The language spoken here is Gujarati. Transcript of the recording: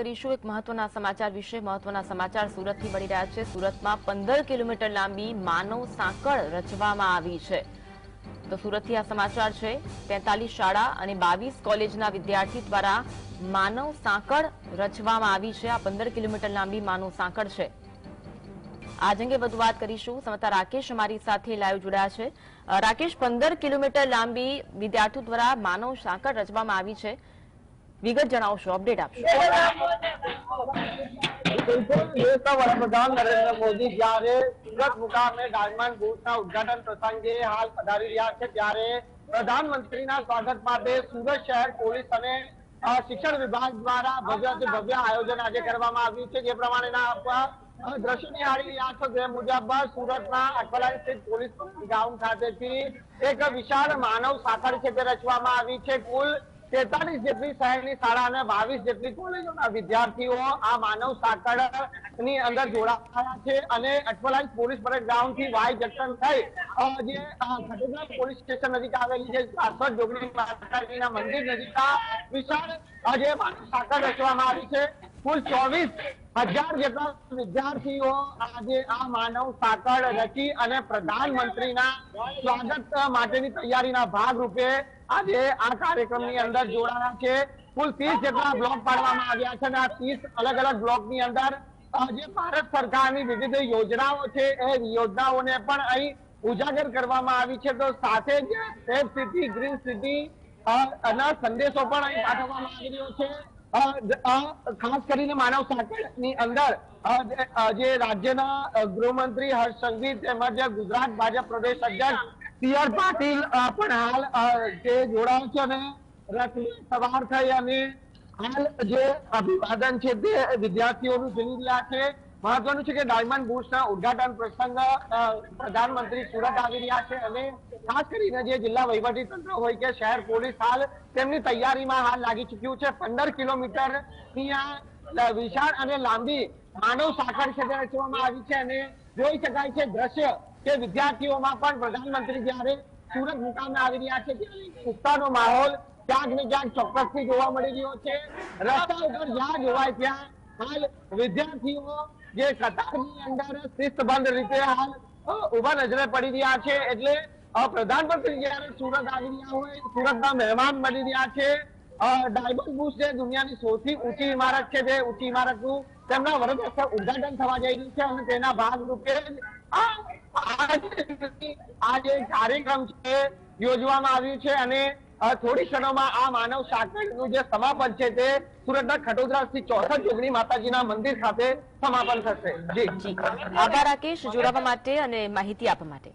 કરીશું એક મહત્વના સમાચાર વિશે. મહત્વના સમાચાર સુરતથી મળી રહ્યા છે. સુરતમાં પંદર કિલોમીટર લાંબી માનવ સાંકળ રચવામાં આવી છે. તો સુરતથી આ સમાચાર છે. તેતાલીસ શાળા અને બાવીસ કોલેજના વિદ્યાર્થી દ્વારા માનવ સાંકળ રચવામાં આવી છે. આ પંદર કિલોમીટર લાંબી માનવ સાંકળ છે. આજ અંગે વધુ વાત કરીશું. સમતા રાકેશ અમારી સાથે લાઈવ જોડાયા છે. રાકેશ, પંદર કિલોમીટર લાંબી વિદ્યાર્થીઓ દ્વારા માનવ સાંકળ રચવામાં આવી છે. વિગત જણાવશો અપડેટ આપશો. શિક્ષણ વિભાગ દ્વારા ભવ્યથી ભવ્ય આયોજન આજે કરવામાં આવ્યું છે, જે પ્રમાણેના દ્રશ્ય નિહાળી રહ્યા છો. જે મુજબ, સુરતના અઠવાલાઇન સ્થિત પોલીસ ગ્રાઉન્ડ ખાતેથી એક વિશાળ માનવ સાંકળ છે રચવામાં આવી છે. કુલ તેતાલીસ જેટલી શહેરની શાળા અને બાવીસ જેટલી કોલેજોના વિદ્યાર્થીઓ આ માનવ સાંકળની અંદર જોડાયા છે અને અઠવાલાઇન્સ પોલીસ પરેડ ગ્રાઉન્ડથી વાય જંકશન થઈ જે ખટોદરા પોલીસ સ્ટેશન નજીક આવેલી છે શાશ્વત જોગણી માતાજીના મંદિર નજીક વિશાળ જે માનવ સાંકળ રચવામાં આવી છે. કુલ ચોવીસ હજાર જેટલા વિદ્યાર્થીઓ આજે આ માનવ સાંકળ રચી અને પ્રધાનમંત્રીના સ્વાગત માટેની તૈયારીના ભાગરૂપે આજે આ કાર્યક્રમની અંદર જોડાયા છે. કુલ ત્રીસ જેટલા બ્લોક પાડવામાં આવ્યા છે અને આ ત્રીસ અલગ અલગ બ્લોકની અંદર જે ભારત સરકારની વિવિધ યોજનાઓ છે, એ યોજનાઓને પણ અહીં ઉજાગર કરવામાં આવી છે. તો સાથે જ સેફ સિટી, ગ્રીન સિટી ના સંદેશો પણ અહીં પાઠવવામાં આવી રહ્યો છે. ખાસ કરીને માનવ સાંકળની અંદર જે- રાજ્યના ગૃહમંત્રી હર્ષ સંઘવી તેમજ ગુજરાત ભાજપ પ્રદેશ અધ્યક્ષ સી આર પાટીલ પણ હાલ જે જોડાયા છે અને રથમાં સવાર થઈ અને હાલ જે અભિવાદન છે તે વિદ્યાર્થીઓનું ઝીલી રહ્યા છે મહત્વનું છે કે ડાયમંડ બુટ્સના ઉદઘાટન પ્રસંગ પ્રધાનમંત્રી સુરત આવી રહ્યા છે અને ખાસ કરીને જે જિલ્લા વહીવટી તંત્ર હોય કે શહેર પોલીસ હાલ તેમની તૈયારીમાં હાલ લાગી ચૂક્યું છે. પંદર કિલોમીટરની આ વિશાળ અને લાંબી માનવ સાંકળ છે તે રચવામાં આવી છે અને જોઈ શકાય છે દ્રશ્ય કે વિદ્યાર્થીઓમાં પણ પ્રધાનમંત્રી જ્યારે સુરત મુકામે આવી રહ્યા છે, ત્યારે માહોલ ક્યાંક ને ક્યાંક ચોક્કસથી જોવા મળી રહ્યો છે. રસ્તા ઉપર જ્યાં જોવાય ત્યાં હાલ વિદ્યાર્થીઓ જે કતારની અંદર શિસ્તબંધ રીતે હાલ ઊભા નજરે પડી રહ્યા છે. એટલે પ્રધાનમંત્રી જયારે સુરત આવી રહ્યા હોય, સુરતના મહેમાન બની રહ્યા છે. ડાયમંડ બુશ જે દુનિયાની સૌથી ઊંચી ઇમારત છે તે ઊંચી ઇમારતનું તેમના વરદ ઉદઘાટન થવા જઈ રહ્યું છે અને તેના ભાગરૂપે આ જે- કાર્યક્રમ છે, યોજવામાં આવ્યું છે અને થોડી ક્ષણોમાં આ માનવ સાંકળનું જે સમાપન છે તે સુરતના ખટોદરા સ્થિત ચોસઠ જોગણી માતાજીના મંદિર ખાતે સમાપન થશે. જી. આભાર, રાકેશ. જોડાવા માટે અને માહિતી આપવા માટે.